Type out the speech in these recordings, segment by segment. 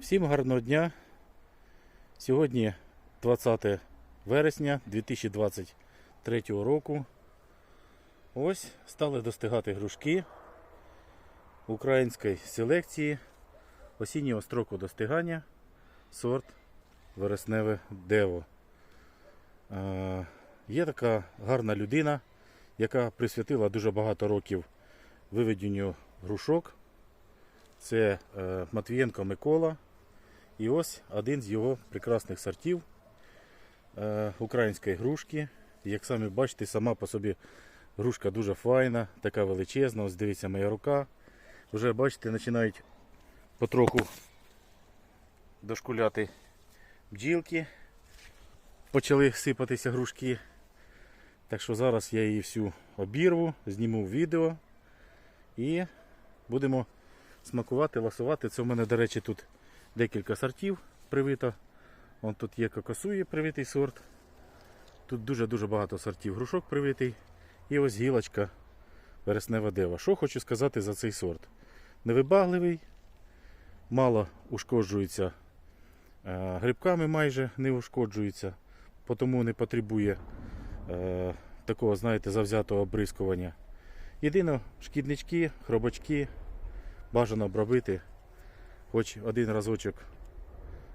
Всім гарного дня. Сьогодні 20 вересня 2023 року. Ось стали достигати грушки української селекції осіннього строку достигання сорт вересневе дево. Е, Є така гарна людина, яка присвятила дуже багато років виведенню грушок. Це е, Матвієнко Микола. І ось один з його прекрасних сортів е, української грушки. Як самі бачите, сама по собі грушка дуже файна, така величезна. Ось дивіться моя рука. Вже бачите, починають потроху дошкуляти бджілки. Почали сипатися грушки. Так що зараз я її всю обірву, зніму відео і будемо смакувати, ласувати. Це в мене, до речі, тут декілька сортів привито. Вон тут є кокосує привитий сорт. Тут дуже-дуже багато сортів грушок привитий. І ось гілочка вереснева дева. Що хочу сказати за цей сорт? Невибагливий, мало ушкоджується е, грибками майже не ушкоджується, тому не потребує е, такого, знаєте, завзятого обрискування. Єдино шкіднички, хробачки бажано обробити хоч один разочок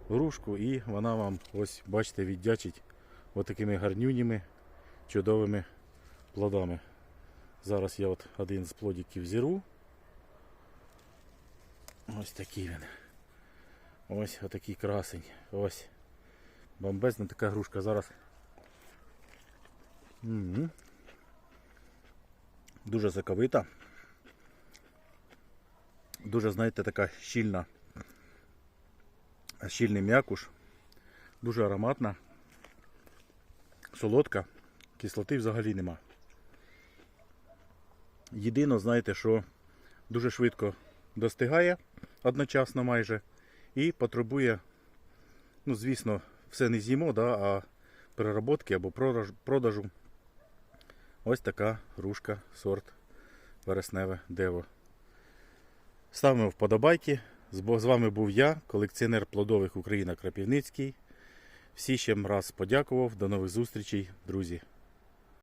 грушку і вона вам ось бачите віддячить отакими гарнюніми чудовими плодами. Зараз я от один з плодиків зірву. Ось такий він. Ось отакий красень. Ось. Бомбезна така грушка зараз. М-м. Дуже заковита. Дуже, знаєте, така щільна, щільний м'якуш, дуже ароматна, солодка, кислоти взагалі нема. Єдино, знаєте, що дуже швидко достигає одночасно майже і потребує, ну, звісно, все не з'їмо, да, а переработки або продажу. Ось така грушка, сорт вересневе дево. Ставимо вподобайки. З вами був я, колекціонер плодових Україна Крапівницький. Всі ще раз подякував. До нових зустрічей, друзі.